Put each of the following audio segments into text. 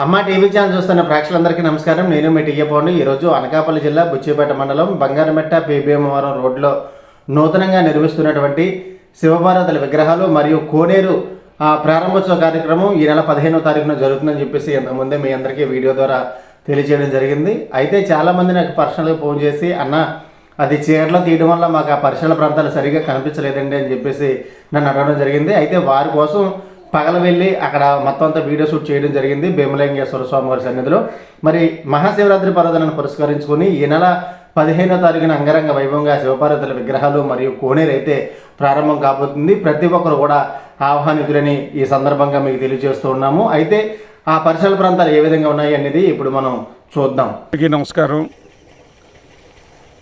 అమ్మ TV channel చూస్తున్న ప్రేక్షకులందరికీ నమస్కారం. నేను మీ టీయపోండి ఈరోజు అనకాపల్లి జిల్లా బుచ్చిపేట మండలం బంగారమెట్ట పీబీఎంవరం రోడ్లో నూతనంగా నిర్మిస్తున్నటువంటి శివభారతుల విగ్రహాలు మరియు కోనేరు ఆ, ప్రారంభోత్సవ కార్యక్రమం ఈ నెల పదిహేనో తారీఖున జరుగుతుందని చెప్పేసి ఇంతకుముందే మీ అందరికీ వీడియో ద్వారా తెలియజేయడం జరిగింది. అయితే చాలామంది నాకు పర్సనల్గా ఫోన్ చేసి అన్న అది చీరలో తీయడం వల్ల మాకు ఆ పరిసర ప్రాంతాలు సరిగ్గా కనిపించలేదండి అని చెప్పేసి నన్ను అడగడం జరిగింది. అయితే వారి కోసం పగల వెళ్ళి అక్కడ మొత్తం అంతా వీడియో షూట్ చేయడం జరిగింది. భీమలింగేశ్వర స్వామి వారి సన్నిధిలో. మరి మహాశివరాత్రి పర్వదినాన్ని పురస్కరించుకొని ఈ నెల పదిహేనో తారీఖున అంగరంగ వైభవంగా శివపార్వతుల విగ్రహాలు మరియు కోనేరు అయితే ప్రారంభం కాబోతుంది. ప్రతి ఒక్కరు కూడా ఆహ్వానితులని ఈ సందర్భంగా మీకు తెలియజేస్తూ ఉన్నాము. అయితే ఆ పరిసర ప్రాంతాలు ఏ విధంగా ఉన్నాయి అనేది ఇప్పుడు మనం చూద్దాం. నమస్కారం.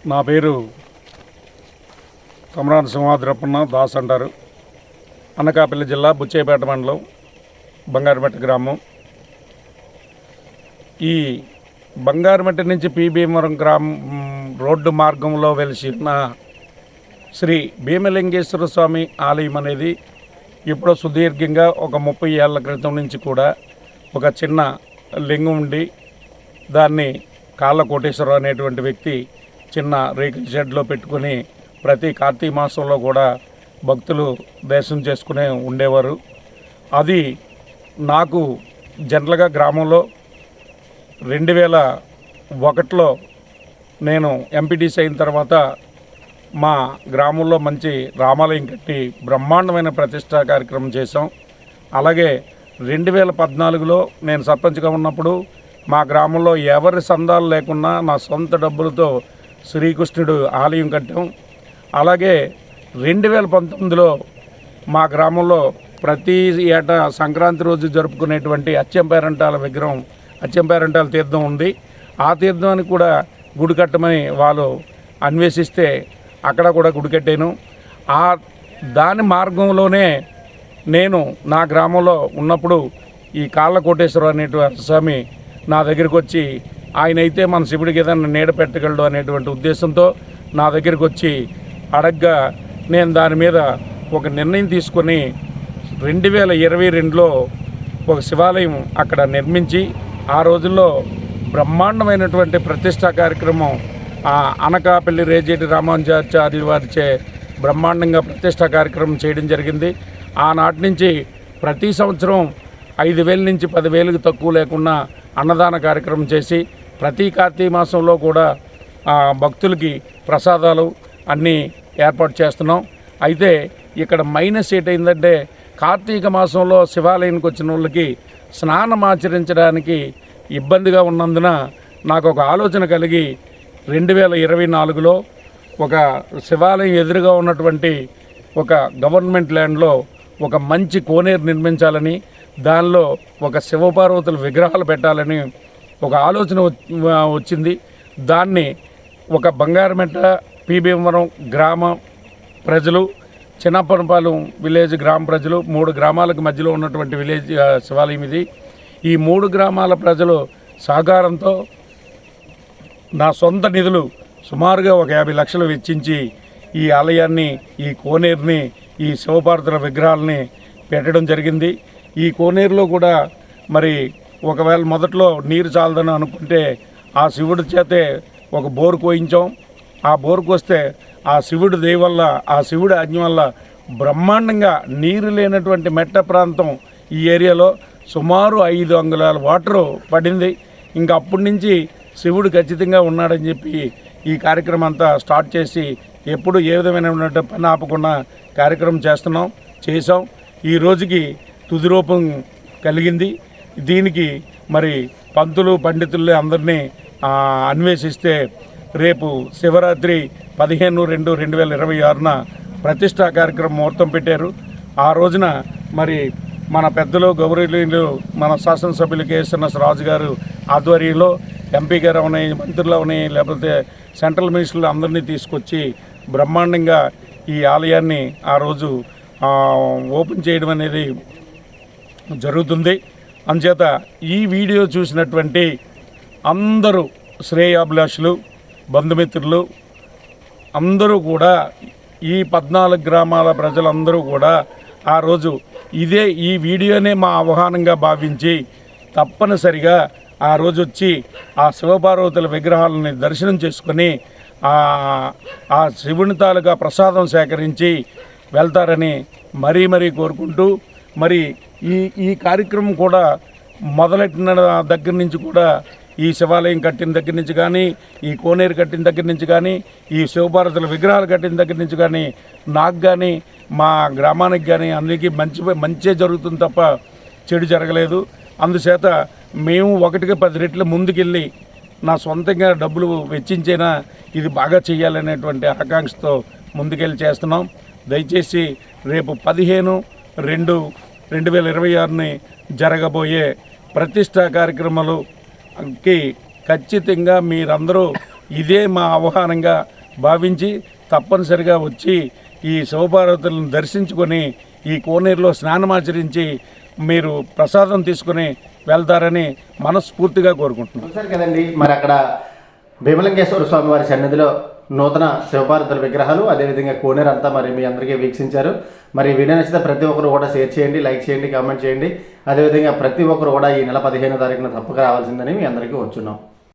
నా పేరు కమరాన్ సింహాద్రప్పన్న దాస్ అంటారు. అనకాపల్లి జిల్లా బుచ్చేపేట మండలం బంగారుమెట్ట గ్రామం. ఈ బంగారుమెట్ట నుంచి పి. భీమవరం గ్రామం రోడ్డు మార్గంలో వెలిసిన శ్రీ భీమలింగేశ్వర స్వామి ఆలయం అనేది ఇప్పుడు సుదీర్ఘంగా ఒక ముప్పై ఏళ్ళ క్రితం నుంచి కూడా ఒక చిన్న లింగం ఉండి దాన్ని కాళ్ళ కోటేశ్వరరావు అనేటువంటి వ్యక్తి చిన్న రేకుల షెడ్లో పెట్టుకుని ప్రతి కార్తీక మాసంలో కూడా భక్తులు దర్శనం చేసుకునే ఉండేవారు. అది నాకు జనరల్గా గ్రామంలో రెండు వేల ఒకటిలో నేను ఎంపీటీసీ అయిన తర్వాత మా గ్రామంలో మంచి రామాలయం కట్టి బ్రహ్మాండమైన ప్రతిష్టా కార్యక్రమం చేశాం. అలాగే రెండు వేల పద్నాలుగులో నేను సర్పంచ్గా ఉన్నప్పుడు మా గ్రామంలో ఎవరి సందాలు లేకున్నా నా సొంత డబ్బులతో శ్రీకృష్ణుడు ఆలయం కట్టాం. అలాగే రెండు వేల పంతొమ్మిదిలో మా గ్రామంలో ప్రతి ఏటా సంక్రాంతి రోజు జరుపుకునేటువంటి అచ్చంపేరంటాల విగ్రహం అచ్చంపేరంటాల తీర్థం ఉంది. ఆ తీర్థానికి కూడా గుడి కట్టమని వాళ్ళు అన్వేషిస్తే అక్కడ కూడా గుడి కట్టాను. ఆ దాని మార్గంలోనే నేను నా గ్రామంలో ఉన్నప్పుడు ఈ కాళ్ళ కోటేశ్వరం అనేటువంటి స్వామి నా దగ్గరికి వచ్చి ఆయన అయితే మన శివుడికి ఏదైనా నీడ పెట్టగలడు అనేటువంటి ఉద్దేశంతో నా దగ్గరికి వచ్చి అడగ్గా నేను దాని మీద ఒక నిర్ణయం తీసుకొని రెండు వేల ఇరవై రెండులో ఒక శివాలయం అక్కడ నిర్మించి ఆ రోజుల్లో బ్రహ్మాండమైనటువంటి ప్రతిష్టా కార్యక్రమం ఆ అనకాపల్లి రేజేటి రామానుజాచార్యులు వారిచే బ్రహ్మాండంగా ప్రతిష్టా కార్యక్రమం చేయడం జరిగింది. ఆనాటి నుంచి ప్రతి సంవత్సరం ఐదు వేల నుంచి పదివేలకు తక్కువ లేకుండా అన్నదాన కార్యక్రమం చేసి ప్రతి కార్తీక మాసంలో కూడా భక్తులకి ప్రసాదాలు అన్నీ ఏర్పాటు చేస్తున్నాం. అయితే ఇక్కడ మైనస్ ఏంటైందంటే కార్తీక మాసంలో శివాలయానికి వచ్చిన వాళ్ళకి స్నానం ఆచరించడానికి ఇబ్బందిగా ఉన్నందున నాకు ఒక ఆలోచన కలిగి రెండు వేల ఇరవై నాలుగులో ఒక శివాలయం ఎదురుగా ఉన్నటువంటి ఒక గవర్నమెంట్ ల్యాండ్లో ఒక మంచి కోనేరు నిర్మించాలని దానిలో ఒక శివపార్వతుల విగ్రహాలు పెట్టాలని ఒక ఆలోచన వచ్చింది. దాన్ని ఒక బంగారమెట్ట పీభీమవరం గ్రామ ప్రజలు చిన్నపనపాలెం విలేజ్ గ్రామ ప్రజలు మూడు గ్రామాలకు మధ్యలో ఉన్నటువంటి విలేజ్ శివాలయం ఇది. ఈ మూడు గ్రామాల ప్రజలు సహకారంతో నా సొంత నిధులు సుమారుగా ఒక యాభై లక్షలు వెచ్చించి ఈ ఆలయాన్ని ఈ కోనేరుని ఈ శివపార్వతుల విగ్రహాలని పెట్టడం జరిగింది. ఈ కోనేరులో కూడా మరి ఒకవేళ మొదట్లో నీరు చాలదని అనుకుంటే ఆ శివుడి చేతే ఒక బోరు కోయించాం ఆ బోరుకు వస్తే ఆ శివుడు దయ వల్ల ఆ శివుడి ఆజ్ఞ వల్ల బ్రహ్మాండంగా నీరు లేనటువంటి మెట్ట ప్రాంతం ఈ ఏరియాలో సుమారు ఐదు అంగుళాల వాటరు పడింది. ఇంకా అప్పటి నుంచి శివుడు ఖచ్చితంగా ఉన్నాడని చెప్పి ఈ కార్యక్రమం అంతా స్టార్ట్ చేసి ఎప్పుడు ఏ విధమైన పని ఆపకుండా కార్యక్రమం చేస్తున్నాం చేసాం ఈ రోజుకి తుది రూపం కలిగింది. దీనికి మరి పంతులు పండితులు అందరినీ అన్వేషిస్తే రేపు శివరాత్రి పదిహేను రెండు రెండు వేల ఇరవై ఆరున ప్రతిష్టా కార్యక్రమం ముహూర్తం పెట్టారు. ఆ రోజున మరి మన పెద్దలు గౌరవనీయులు మన శాసనసభ్యులు కేఎస్ఎన్ఎస్ రాజు గారు ఆధ్వర్యంలో ఎంపీ గారు అవని మంత్రులు అవని లేకపోతే సెంట్రల్ మినిస్టర్లు అందరినీ తీసుకొచ్చి బ్రహ్మాండంగా ఈ ఆలయాన్ని ఆ రోజు ఓపెన్ చేయడం అనేది జరుగుతుంది. అంచేత ఈ వీడియో చూసినటువంటి అందరూ శ్రేయాభిలాషులు బంధుమిత్రులు అందరూ కూడా ఈ పద్నాలుగు గ్రామాల ప్రజలందరూ కూడా ఆ రోజు ఇదే ఈ వీడియోనే మా అవగాహనగా భావించి తప్పనిసరిగా ఆ రోజు వచ్చి ఆ శివపార్వతుల విగ్రహాలని దర్శనం చేసుకొని ఆ ఆ శివుని తాలూకా ప్రసాదం సేకరించి వెళ్తారని మరీ మరీ కోరుకుంటూ మరి ఈ ఈ కార్యక్రమం కూడా మొదలెట్టిన దగ్గర నుంచి కూడా ఈ శివాలయం కట్టిన దగ్గర నుంచి కానీ ఈ కోనేరు కట్టిన దగ్గర నుంచి కానీ ఈ శివభారతుల విగ్రహాలు కట్టిన దగ్గర నుంచి కానీ నాకు కానీ మా గ్రామానికి కానీ అందరికీ మంచి మంచే జరుగుతుంది తప్ప చెడు జరగలేదు. అందుచేత మేము ఒకటికి పది రెట్లు ముందుకెళ్ళి నా సొంతంగా డబ్బులు వెచ్చించైనా ఇది బాగా చేయాలనేటువంటి ఆకాంక్షతో ముందుకెళ్ళి చేస్తున్నాం. దయచేసి రేపు పదిహేను రెండు రెండు వేల ఇరవై ఆరుని జరగబోయే ప్రతిష్టా కి ఖచ్చితంగా మీరందరూ ఇదే మా ఆహ్వానంగా భావించి తప్పనిసరిగా వచ్చి ఈ శివపార్వతులను దర్శించుకొని ఈ కోనేరులో స్నానమాచరించి మీరు ప్రసాదం తీసుకుని వెళ్తారని మనస్ఫూర్తిగా కోరుకుంటున్నాను సార్ కదండి. మరి అక్కడ భీమలింగేశ్వర స్వామి వారి సన్నిధిలో నూతన శివపార్వతుల విగ్రహాలు అదేవిధంగా కోనేరు అంతా మరి మీ అందరికీ వీక్షించారు. మరి వీడియో నచ్చితే ప్రతి ఒక్కరు కూడా షేర్ చేయండి లైక్ చేయండి కామెంట్ చేయండి. అదేవిధంగా ప్రతి ఒక్కరు కూడా ఈ నెల పదిహేను తారీఖున తప్పక రావాల్సిందని మీ అందరికీ వచ్చున్నాం.